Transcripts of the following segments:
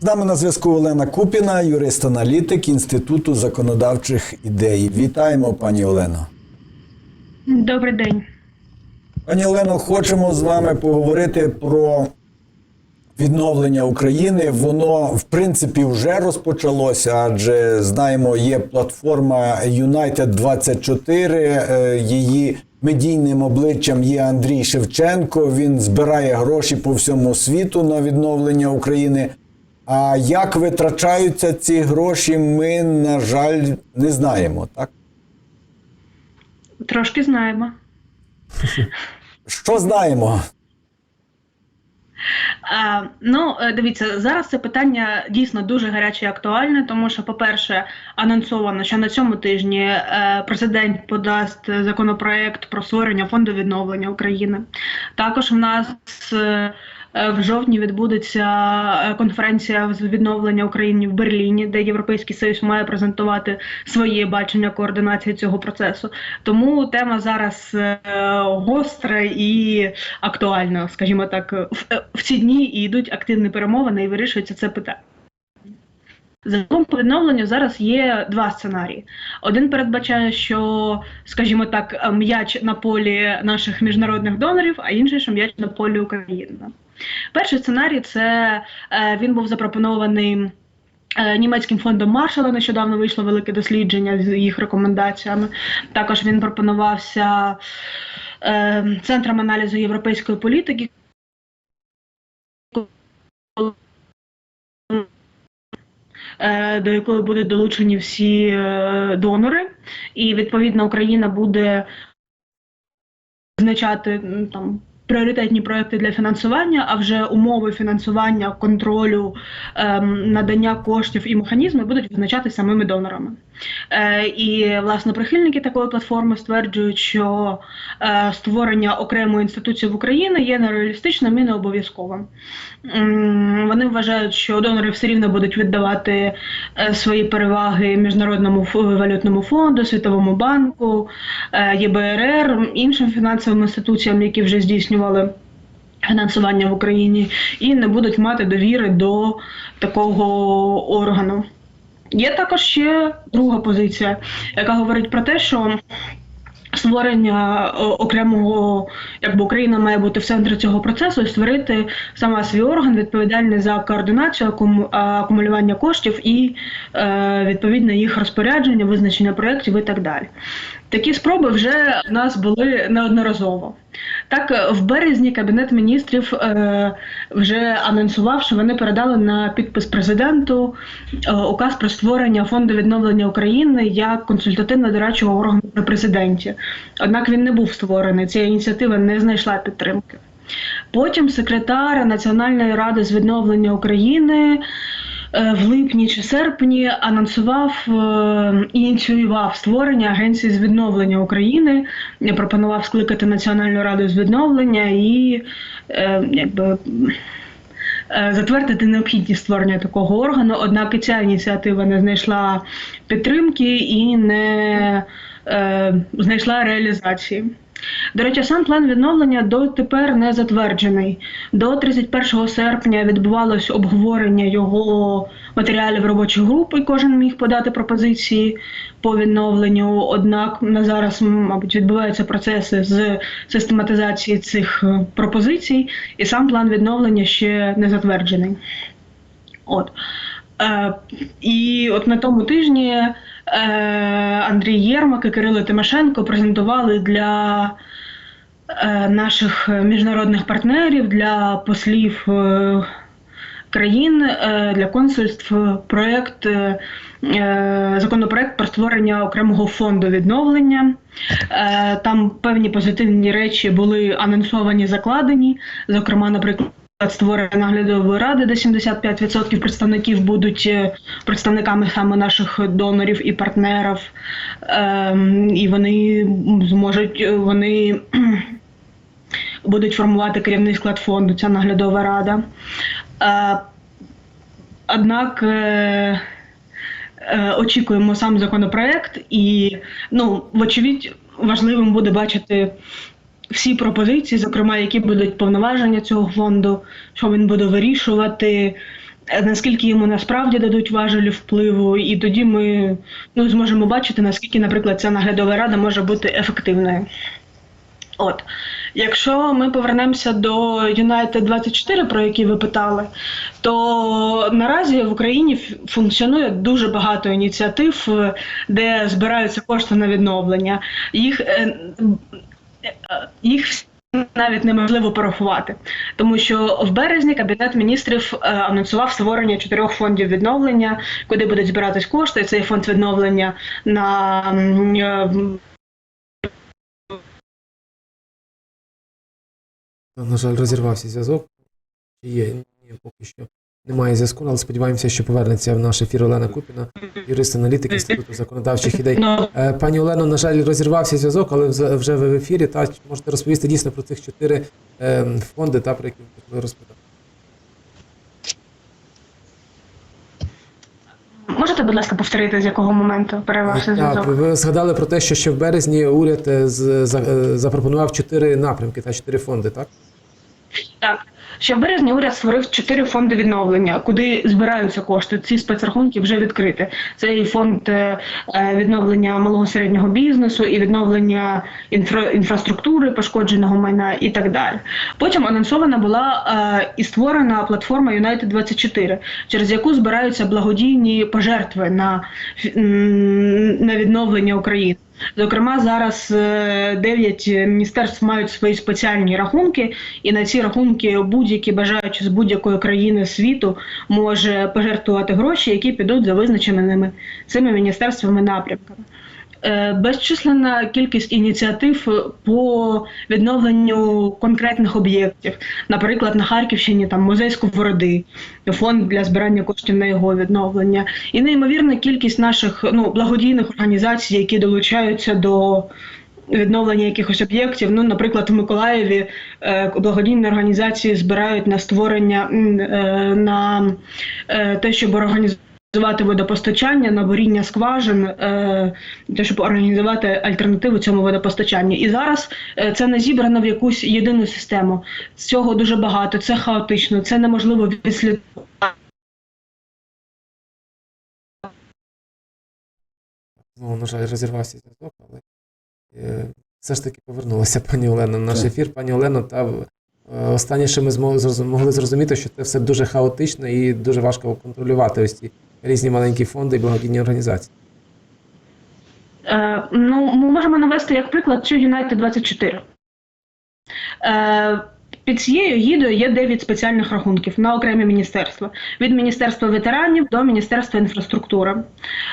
З нами на зв'язку Олена Купіна, юрист-аналітик Інституту законодавчих ідей. Вітаємо, пані Олено. Добрий день. Пані Олено, хочемо з вами поговорити про відновлення України. Воно, в принципі, вже розпочалося, адже знаємо, є платформа United 24 е, Її медійним обличчям є Андрій Шевченко. Він збирає гроші по всьому світу на відновлення України. А як витрачаються ці гроші, ми, на жаль, не знаємо, так? Трошки знаємо. Що знаємо? А, ну, е, дивіться, зараз це питання дійсно дуже гаряче і актуальне, тому що, по-перше, анонсовано, що на цьому тижні е, президент подасть законопроект про створення фонду відновлення України. Також в нас е, в жовтні відбудеться е, конференція з відновлення України в Берліні, де Європейський Союз має презентувати своє бачення координації цього процесу. Тому тема зараз е, гостра і актуальна, скажімо так, в, е, ці дні йдуть активні перемовини і вирішується це питання. Загалом по відновленню зараз є два сценарії. Один передбачає, що, скажімо так, м'яч на полі наших міжнародних донорів, а інший, що м'яч на полі України. Перший сценарій це е, він був запропонований. е, Німецьким фондом Маршала нещодавно вийшло велике дослідження з їх рекомендаціями. Також він пропонувався е, центром аналізу європейської політики. е, До якої будуть долучені всі донори, і відповідно Україна буде визначати там пріоритетні проекти для фінансування, а вже умови фінансування, контролю, ем, надання коштів і механізми будуть визначати самими донорами. Е, і власне прихильники такої платформи стверджують, що е, створення окремої інституції в Україні є нереалістичним і не обов'язковим. Вони вважають, що донори все рівно будуть віддавати е, свої переваги міжнародному валютному фонду, світовому банку, ЄБРР, іншим фінансовим інституціям, які вже здійснювали. Фінансування в Україні і не будуть мати довіри до такого органу. Є також ще друга позиція, яка говорить про те, що створення окремого, якби Україна має бути в центрі цього процесу і створити саме свій орган, відповідальний за координацію, акуму- акумулювання коштів і е, відповідно їх розпорядження, визначення проєктів і так далі. Такі спроби вже в нас були неодноразово. Так, е, в березні Кабінет міністрів е, вже анонсував, що вони передали на підпис президенту е, указ про створення фонду відновлення України як консультативно-дорадчого органу при президенті. Однак він не був створений. Ця ініціатива не знайшла підтримки. Потім секретар Національної ради з відновлення України в липні чи серпні анонсував е, і ініціював створення агенції з відновлення України. Пропонував скликати Національну раду з відновлення і е, якби. е, Затвердити необхідність створення такого органу, однак і ця ініціатива не знайшла підтримки і не е, знайшла реалізації. До речі, сам план відновлення дотепер не затверджений. До 31 серпня відбувалось обговорення його матеріалів робочої групи, і кожен міг подати пропозиції по відновленню. Однак на зараз, мабуть, відбуваються процеси з систематизації цих е, пропозицій, і сам план відновлення ще не затверджений. От. Е, і от на тому тижні Андрій Єрмак і Кирило Тимошенко презентували для е, наших міжнародних партнерів, для послів е, країн, е, для консульств проект, е, е, законопроект про створення окремого фонду відновлення. Е, Там певні позитивні речі були анонсовані, закладені. Зокрема, наприклад. Створення наглядової ради, де 75% представників будуть е, представниками саме наших донорів і партнерів, ем, і вони зможуть е, вони будуть формувати керівний склад фонду. Ця наглядова рада. Е, однак очікуємо сам законопроект, і ну, вочевидь, важливим буде бачити всі пропозиції, зокрема, які будуть повноваження цього фонду, що він буде вирішувати, е, наскільки йому насправді дадуть важелі впливу, і тоді ми ну, зможемо бачити, наскільки, наприклад, ця наглядова рада може бути ефективною. От, якщо ми повернемося до United 24, про який ви питали, то наразі в Україні функціонує дуже багато ініціатив, е, де збираються кошти на відновлення. Їх, е, їх навіть неможливо порахувати, тому що в березні кабінет міністрів е, анонсував створення чотирьох фондів відновлення, куди будуть збиратись кошти. Цей фонд відновлення на е, На жаль, розірвався зв'язок. Є, ні, поки що немає зв'язку, але сподіваємося, що повернеться в наш ефір Олена Купіна, юрист-аналітик Інституту законодавчих ідей. ну, Е, Пані Олено, на жаль, розірвався зв'язок, але вже ви в ефірі. Та можете розповісти дійсно про цих чотири е, фонди, та про які ви почали розповідати. можете, будь ласка, повторити, з якого моменту перервався Так, ви згадали про те, що ще в березні уряд е, е, запропонував чотири напрямки та чотири фонди, так? Так, ще в березні уряд створив чотири фонди відновлення, куди збираються кошти. Ці спецрахунки вже відкриті. Це і фонд е, е, відновлення малого середнього бізнесу, і відновлення інфра- інфраструктури, пошкодженого майна і так далі. Потім анонсована була е, і створена платформа United 24 через яку збираються благодійні пожертви на, на відновлення України. Зокрема, зараз е, дев'ять міністерств мають свої спеціальні рахунки, і на ці рахунки будь-які бажаючі з будь-якої країни світу може пожертвувати гроші, які підуть за визначеними цими міністерствами напрямками. Е, Безчисленна кількість ініціатив по відновленню конкретних об'єктів. Наприклад, на Харківщині там музей Сковороди, фонд для збирання коштів на його відновлення, і неймовірна кількість наших ну благодійних організацій, які долучаються до. Відновлення якихось об'єктів. Ну, наприклад, в Миколаєві е, благодійні організації збирають на створення е, на те, щоб організувати водопостачання, на буріння скважин, е, щоб організувати альтернативу цьому водопостачанню. І зараз е, це не зібрано в якусь єдину систему. Цього дуже багато, це хаотично, це неможливо відслідкувати. Знову, на жаль, розірвався зв'язок, але е, все ж таки повернулася пані Олена в наш ефір. Пані Олено, та е, останнє, що ми змогли, могли зрозуміти, що це все дуже хаотично і дуже важко контролювати ось ці різні маленькі фонди і благодійні організації. Е, ну, ми можемо навести як приклад цю United 24. Е, під цією гідою є 9 спеціальних рахунків на окремі міністерства. Від Міністерства ветеранів до Міністерства інфраструктури.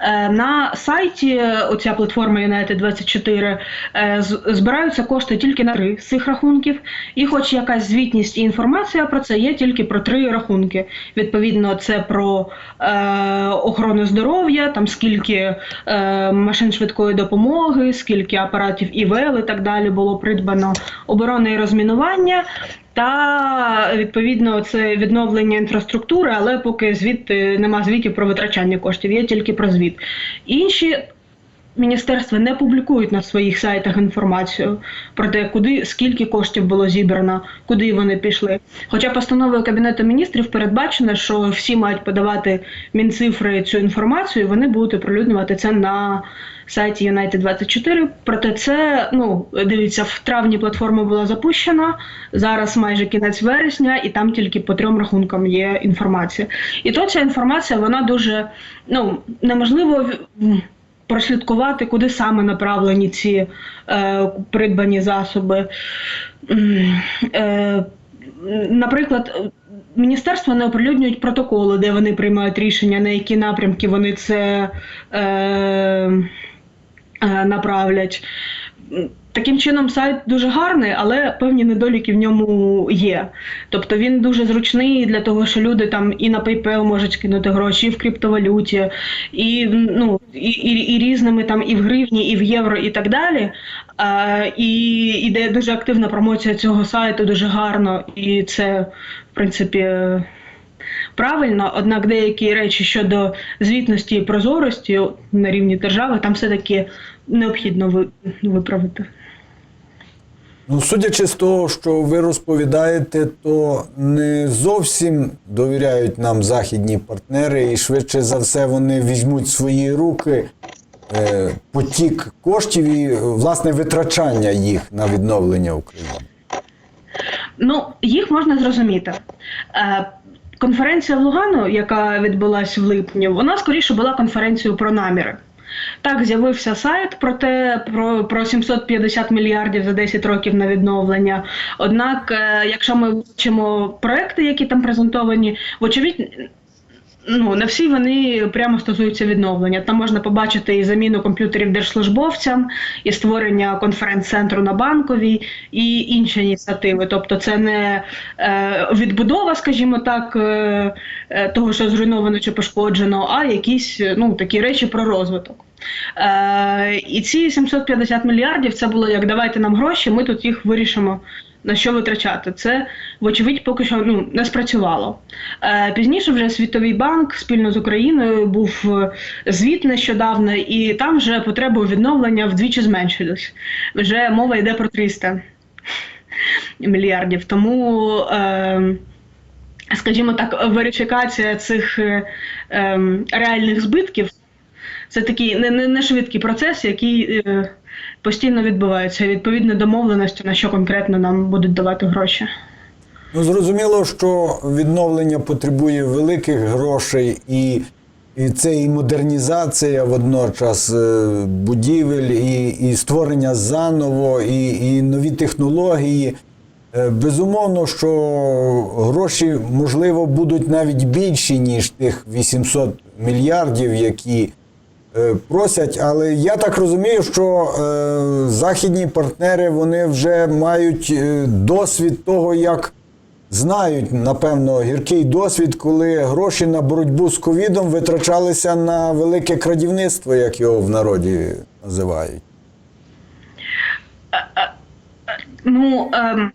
Е, на сайті оця платформа United 24 е, збираються кошти тільки на три з цих рахунків, і хоч якась звітність і інформація про це є тільки про три рахунки. Відповідно, це про е, охорону здоров'я, там скільки е, машин швидкої допомоги, скільки апаратів ІВЛ і так далі було придбано, оборони і розмінування. Та відповідно це відновлення інфраструктури, але поки звідти нема звітів про витрачання коштів, є тільки про звіт. Інші міністерства не публікують на своїх сайтах інформацію про те, куди скільки коштів було зібрано, куди вони пішли. Хоча постановою Кабінету міністрів передбачено, що всі мають подавати мінцифри цю інформацію, і вони будуть оприлюднювати це на сайті United 24. Проте це ну дивіться, в травні платформа була запущена. Зараз майже кінець вересня, і там тільки по трьом рахункам є інформація. І то ця інформація вона дуже ну неможливо прослідкувати, куди саме направлені ці е, придбані засоби. Е, наприклад, міністерства не оприлюднюють протоколи, де вони приймають рішення, на які напрямки вони це е, е, направлять. Таким чином, сайт дуже гарний, але певні недоліки в ньому є. Тобто він дуже зручний для того, що люди там і на PayPal можуть кинути гроші, і в криптовалюті, і ну і, і, і різними там і в гривні, і в євро, і так далі. А, і іде дуже активна промоція цього сайту, дуже гарно, і це в принципі. Правильно, однак деякі речі щодо звітності і прозорості на рівні держави там все-таки необхідно ви- виправити. Ну, судячи з того, що ви розповідаєте, то не зовсім довіряють нам західні партнери, і швидше за все вони візьмуть свої руки е, потік коштів і власне витрачання їх на відновлення України. Ну, їх можна зрозуміти. Е, конференція в Лугану, яка відбулася в липні, вона скоріше була конференцією про наміри. Так, з'явився сайт про те, про, про 750 мільярдів за 10 років на відновлення. Однак, е, якщо ми бачимо проекти, які там презентовані, вочевидь, ну не всі вони прямо стосуються відновлення. Там можна побачити і заміну комп'ютерів держслужбовцям, і створення конференц-центру на банковій, і інші ініціативи. Тобто, це не е, відбудова, скажімо так, е, е, того, що зруйновано чи пошкоджено, а якісь ну такі речі про розвиток. Е, і ці 750 мільярдів це було як давайте нам гроші, ми тут їх вирішимо. На що витрачати? Це, вочевидь, поки що ну, не спрацювало. Е, пізніше вже Світовий банк спільно з Україною був е, звіт нещодавно, і там вже потреба відновлення вдвічі зменшилась. Вже мова йде про 300 мільярдів. Тому, е, скажімо так, верифікація цих е, е, реальних збитків це такий не, не, не швидкий процес, який е, постійно відбувається відповідно домовленості, на що конкретно нам будуть давати гроші. Ну, зрозуміло, що відновлення потребує великих грошей, і, і це і модернізація водночас е, будівель, і, і створення заново, і, і нові технології. Е, Безумовно, що гроші, можливо, будуть навіть більші, ніж тих 800 мільярдів, які просять. Але я так розумію, що е, західні партнери вони вже мають е, досвід того, як знають, напевно, гіркий досвід, коли гроші на боротьбу з ковідом витрачалися на велике крадівництво, як його в народі називають. Ну ем,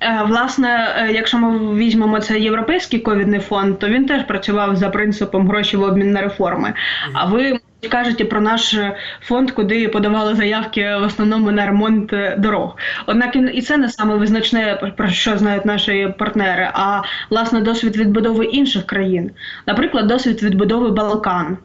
е, власне, е, якщо ми візьмемо цей європейський ковідний фонд, то він теж працював за принципом гроші в обмін на реформи. А ви кажете про наш фонд, куди подавали заявки в основному на ремонт дорог. Однак і- це не саме визначне про що знають наші партнери, а власне досвід відбудови інших країн, наприклад, досвід відбудови Балкан.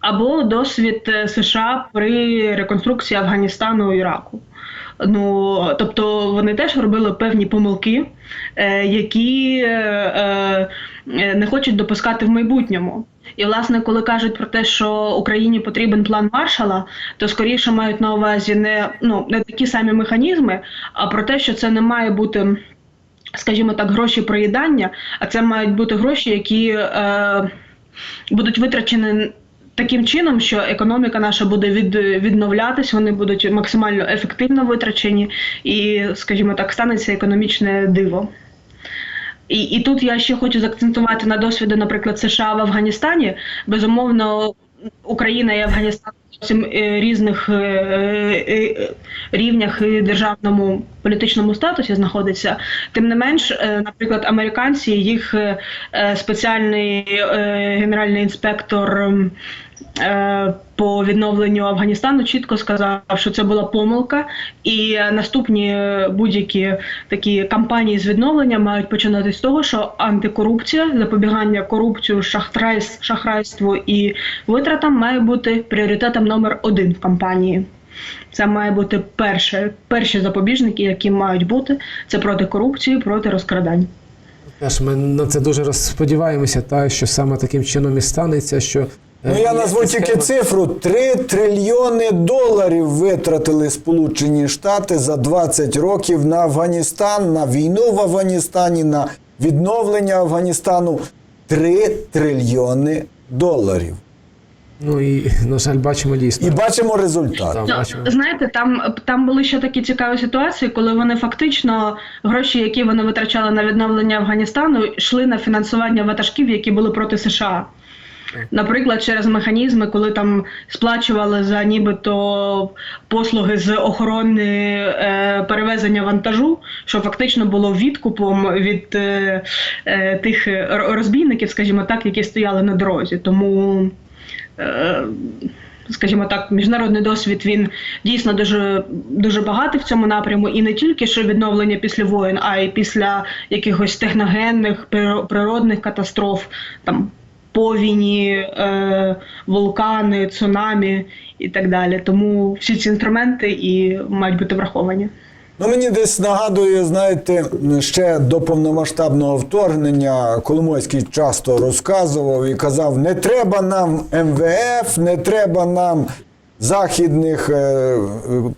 Або досвід е, США при реконструкції Афганістану і Іраку. Ну, тобто вони теж робили певні помилки, е, які е, не хочуть допускати в майбутньому. І, власне, коли кажуть про те, що Україні потрібен план Маршала, то скоріше мають на увазі не, ну, не такі самі механізми, а про те, що це не має бути, скажімо так, гроші проїдання, а це мають бути гроші, які е, будуть витрачені таким чином, що економіка наша буде від, відновлятись, вони будуть максимально ефективно витрачені, і, скажімо так, станеться економічне диво. І, і тут я ще хочу заакцентувати на досвіді, наприклад, США в Афганістані. Безумовно, Україна і Афганістан зовсім е, різних е, е, рівнях і державному політичному статусі знаходиться. Тим не менш, наприклад, американці, їх спеціальний генеральний інспектор. Е, По відновленню Афганістану чітко сказав, що це була помилка, і наступні будь-які такі кампанії з відновлення мають починати з того, що антикорупція, запобігання корупцію, шахрайс- шахрайству і витратам має бути пріоритетом номер один в кампанії. Це має бути перше, перші запобіжники, які мають бути це проти корупції, проти розкрадань. Теж ми на це дуже розсподіваємося, та що саме таким чином і станеться, що Ну, я назву тільки цифру: 3 трильйони доларів витратили Сполучені Штати за 20 років на Афганістан, на війну в Афганістані, на відновлення Афганістану. 3 трильйони доларів. Ну і на жаль, бачимо дійсно. І бачимо результат. Там Ну, бачимо. знаєте, там, там були ще такі цікаві ситуації, коли вони фактично гроші, які вони витрачали на відновлення Афганістану, йшли на фінансування ватажків, які були проти США. Наприклад, через механізми, коли там сплачували за нібито послуги з охорони е, перевезення вантажу, що фактично було відкупом від е, е, тих розбійників, скажімо так, які стояли на дорозі. Тому е, скажімо так, міжнародний досвід він дійсно дуже дуже багатий в цьому напряму, і не тільки що відновлення після воєн, а й після якихось техногенних природних катастроф, там повіні, е, вулкани, цунамі і так далі. Тому всі ці інструменти і мають бути враховані. Ну, мені десь нагадує, знаєте, ще до повномасштабного вторгнення Коломойський часто розказував і казав: не треба нам МВФ, не треба нам західних е,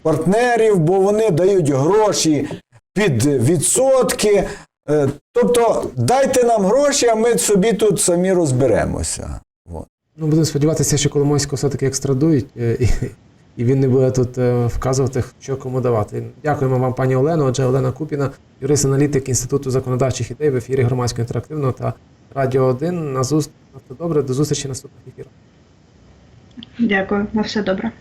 партнерів, бо вони дають гроші під відсотки. Е, Тобто дайте нам гроші, а ми собі тут самі розберемося. От. Ну, будемо сподіватися, що Коломойського все-таки екстрадують, е, і, і він не буде тут е, вказувати, що кому давати. Дякуємо вам, пані Олено. Отже, Олена Купіна, юрист-аналітик Інституту законодавчих ідей в ефірі громадського інтерактивного та Радіо 1. На зустріч. На все добре. До зустрічі наступних ефірах. Дякую, на все добре.